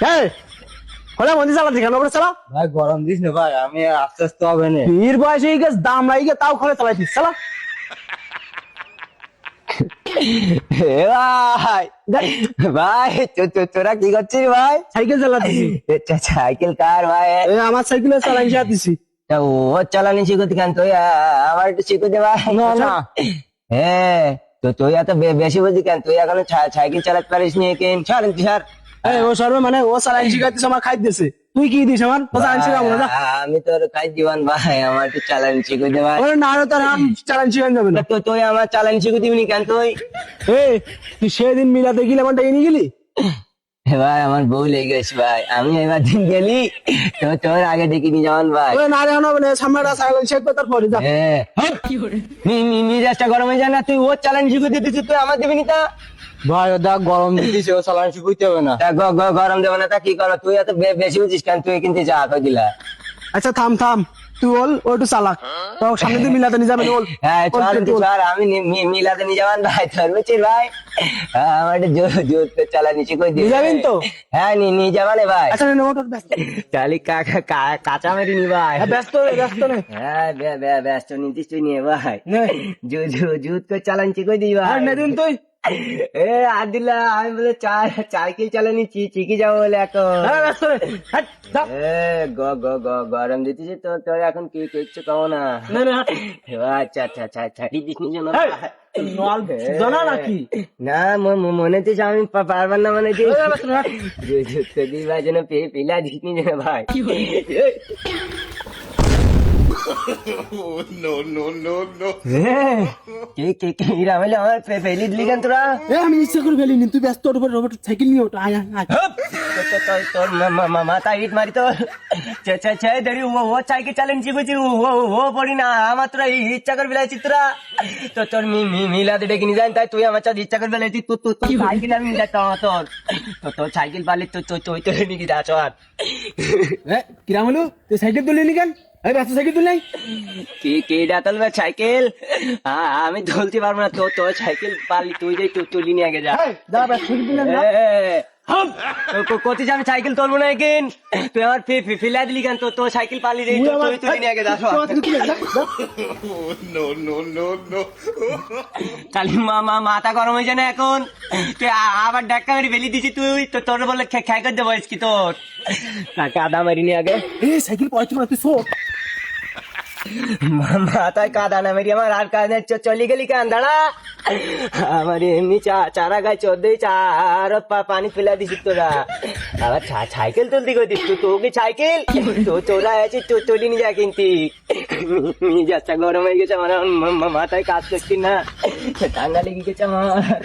হ্যাঁ হলে মন্দির চালাতে কেন করে চালা। ভাই গরম দিস না ভাই আমি আস্তে আস্তে হবে না। বীর বয়সে এই গেছ দাম রাই গে তাও খলে চালাইছিস চালা। ভাই ভাই তো- তো- তোরা কি করছিস ভাই? সাইকেল সাইকেল কার ভাই? আমার সাইকেলে চালাই ও চালানি শিখতে কেন তুই? আমার একটু শিখে ভাই। না, না। হ্যাঁ তো তুই এত বেশি বুঝি কেন? তুই এখন সাইকেল চালাতে পারিস নি কেন ছাড় ছাড়। ও সর্ব মানে ও চালাই শিখাইতেছে আমার খাই দিছে। তুই কি দিস আমার? ও চালাই শিখাবো না আমি তোর কাজ জীবন ভাই আমার তো চালান শিখে দে ভাই। ওরে না রে তোর আমি চালান শিখান যাবে না। তো তুই আমার চালান শিখে দিবি নি কেন তুই? এই তুই সেদিন মিলাতে গেলে আমার এনে গেলি? এ ভাই আমার বউ লেগে গেছে ভাই। আমি এবার দিন গেলি তো তোর আগে দেখিনি যেমন ভাই। ওরে না রে হবে না সামনেটা সাইকেল শিখবে তারপরে যা। হ্যাঁ। গরম হয়ে না তুই ওর চালানি শিখে দিতেছিস তুই আমার দিবি নি তা? ভাই ও দেখ গরম দিতেছে ও চালাই শিখাইতে হবে না। তা গ- গ- গরম দেবে না তা কি করো? তুই এত বেশি বুঝিস কেন? তুই কিন্তু যা কই দিলা আচ্ছা থাম থাম। তুই বল ও একটু চালাক। তো সামনে দিয়ে মিলাতে নিয়ে যাবে বল। হ্যাঁ চল চল আমি মিলাতে নিয়ে যাবান ভাই তোর বুঝছিস ভাই। হ্যাঁ, আমার একটু জোর জোর তো দিবি নিয়ে যাবেন তো? হ্যাঁ নি- নিয়ে যাবানে ভাই। আচ্ছা নে মোটর ব্যস্ত। চালি কা- কা- কাঁচা মেরি নি ভাই। হ্যাঁ, ব্যস্ত রে ব্যস্ত নে। হ্যাঁ বে- বে- ব্যস্ত নিতিস তুই নিয়ে ভাই। নে। জু- জু- জুত করে চালান শিখে দিই আর ভাই। নে দিন তুই। এ আদিলা আমি বলে চার সাইকেল চালানি চিকি যাব বলে এখন হ্যাঁ। এ গ- গ- গ- গরম দিতেছি তো তোর এখন কি করছ কও না। আচ্ছা আচ্ছা আচ্ছা আচ্ছা ঠিক দিস জানা নাকি না মনে হচ্ছে আমি পারবার না মানে যে হাট। দিই ভাই যেন পে- পিলা দিস নি যেন ভাই কে কে কে ইরা হইলে আমার পে- পেলি দিলি কেন তোরা? এ আমি ইচ্ছা করে ফেলিনি তুই ব্যস্ত ওর উপর রোবট সাইকেল নিয়ে ওঠ আয় আয়, আয়। তো- তো- তো- তোর মা- মা- মা- মাথা ইট মারি তো ছে- ছে- ছে, ধরি ও ও সাইকেল চালেন শিখেছি ও ও- ও পড়ি না আমার তোরা ই- ইচ্ছা করে বেলাইছি তোরা। তো তোর মিলাতে ডেকে নিয়ে যান তাই তুই আমার সাথে ইচ্ছা করে বেলাইছি তুই তুই তুই সাইকেল আমি যাচ্ছ আমার তোর তো তোর সাইকেল পারলে তুই তুই তুই তুই নিয়ে কিরাম হলো তুই সাইকেল তুলে নি কেন? এই ব্যস্ত সাইকেল তুলে কি কি ডাতল বা সাইকেল? হ্যাঁ আমি ধরতে পারব না তো তোর সাইকেল পারলি তুই যে তুই তুলি নিয়ে আগে যা। ব্যস্ত সাইকেল কতি আমি সাইকেল তুলবো না কেন তুই আমার ফি- ফি- দিলি কেন? তো তোর সাইকেল পালি রে তো তুই তুলি নিয়ে আগে যা সব। খালি মা মা, মাথা গরম হয়েছে না এখন? তুই আবার ডাক্কা মারি বেলি দিছি তুই? তো তোর বলে খাই করতে বয়স কি তোর। তাকে আদা মারিনি আগে। এই সাইকেল পয়সা তুই শো মা- মাথায় কাদা না, মেরি আমার আর কাজ নেই চলি গেলি কেন, দাঁড়া। আমার এমনি চা- চারা চোদ্দই চার পা- পানি ফেলা দিছিস তোরা। আবার সাইকেল তুলতে গেছিস তুই তোকে সাইকেল? তো, তোরা আছিস তো তুলি নিয়ে যা কিনতি। যাচ্ছা, গরম হয়ে গেছে, আমার মাথায় কাজ করছি না। ঠান্ডা লেগে গেছে আমার?